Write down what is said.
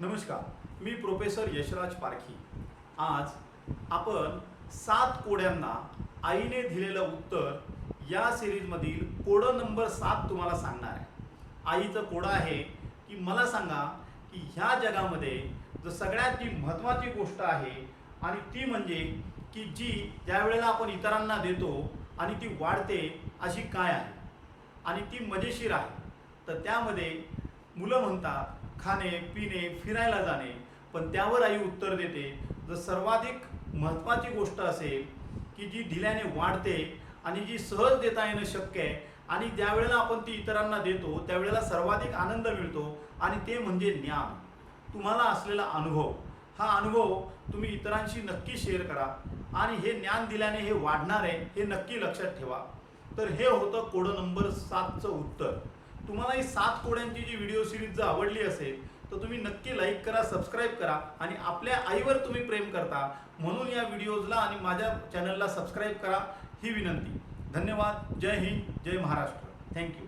नमस्कार मी प्रोफेसर यशराज पारखी. आज आपण सात कोड्यांना आईने दिलेलं उत्तर या सिरीजमधील कोडं नंबर सात तुम्हाला सांगणार आहे. आईचं कोडं आहे की मला सांगा की ह्या जगामध्ये जो सगळ्यात जी महत्त्वाची गोष्ट आहे आणि ती म्हणजे की जी ज्यावेळेला आपण इतरांना देतो आणि ती वाढते अशी काय आहे? आणि ती मजेशीर आहे. तर त्यामध्ये मुलं म्हणतात खाणे पिणे फिरायला जाणे. पण त्यावर आई उत्तर देते जर सर्वाधिक महत्त्वाची गोष्ट असेल की जी दिल्याने वाढते आणि जी सहज देता येणं शक्य आहे आणि ज्यावेळेला आपण ती इतरांना देतो त्यावेळेला सर्वाधिक आनंद मिळतो आणि ते म्हणजे ज्ञान. तुम्हाला असलेला अनुभव हा अनुभव तुम्ही इतरांशी नक्की शेअर करा आणि हे ज्ञान दिल्याने हे वाढणार आहे हे नक्की लक्षात ठेवा. तर हे होतं कोडं नंबर सातचं उत्तर. तुम्हाला ही सात कोड्यांची जी व्हिडिओ सिरीज जर आवडली असेल तर तुम्ही नक्की लाईक करा सबस्क्राईब करा आणि आपल्या आईवर तुम्ही प्रेम करता. म्हणून या व्हिडिओजला आणि माझ्या चॅनलला सबस्क्राईब करा ही विनंती. धन्यवाद. जय हिंद. जय महाराष्ट्र. Thank you